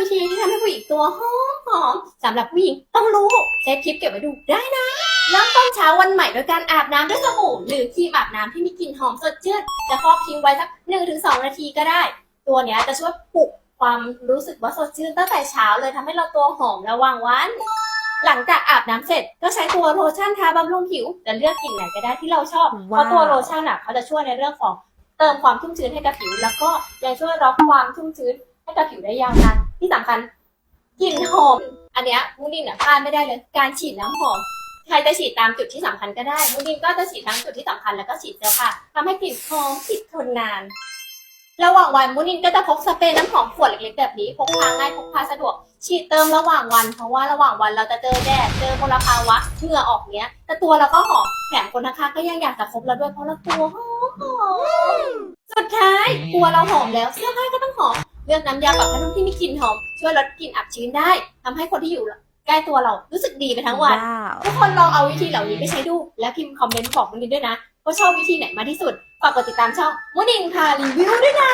วิธีที่ทำให้ผู้หญิงตัวหอมหอมสำหรับผู้หญิงต้องรู้เซฟคลิปเก็บไว้ดูได้นะ เริ่มต้นเช้าวันใหม่โดยการอาบน้ำด้วยสบู่หรือครีมอาบน้ำที่มีกลิ่นหอมสดชื่นจะครอบทิ้งไว้สักหนึ่งถึงสองนาทีก็ได้ ตัวเนี้ยจะช่วยปลุกความรู้สึกว่าสดชื่นตั้งแต่เช้าเลยทำให้เราตัวหอมระหว่างวัน หลังจากอาบน้ำเสร็จก็ใช้ตัวโลชั่นทาบำรุงผิวจะเลือกกลิ่นไหนก็ได้ที่เราชอบ เพว้าวราะตัวโลชั่นอะเขาจะช่วยในเรื่องของเติมความชุ่มชื้นให้กับผิว แล้วก็ยังช่วยรับความชุ่มชื้น ให้กับผิวได้ยาวนานที่สำคัญกลิ่นหอม อันเนี้ยมุนินอะพลาดไม่ได้เลย การฉีดน้ำหอมใครจะฉีดตามจุดที่สำคัญก็ได้มุนินก็จะฉีดทั้งจุดที่สำคัญแล้วก็ฉีดเสื้อผ้าทำให้กลิ่นหอมติดทนนานระหว่างวันมุนินก็จะพกสเปรย์น้ำหอมขวดเล็กๆแบบนี้พกพาง่ายพกพาสะดวก ฉีดเติมระหว่างวัน เพราะว่าระหว่างวันเราจะเจอแดดเจอมลภาวะเหงื่อออกเนี้ย แต่ตัวเราก็หอมแถมคนข้างๆก็ยังอยากจะคบเราด้วยเพราะเราตัวหอมหอมสุดท้ายตัวเราหอมแล้วเสื้อผ้าก็ต้อง เลือกน้ำยาปรับผ้านุ่มที่มีกลิ่นหอม ช่วยลดกลิ่นอับชื้นได้ทำให้คนที่อยู่ใกล้ตัวเรารู้สึกดีไปทั้งวันว้าวทุกคนลองเอาวิธีเหล่านี้ไปใช้ดู และพิมพ์คอมเมนต์บอกมุนินด้วยนะว่าชอบวิธีไหนมากที่สุดฝากกดติดตามช่องมุนินพารีวิวด้วยนะ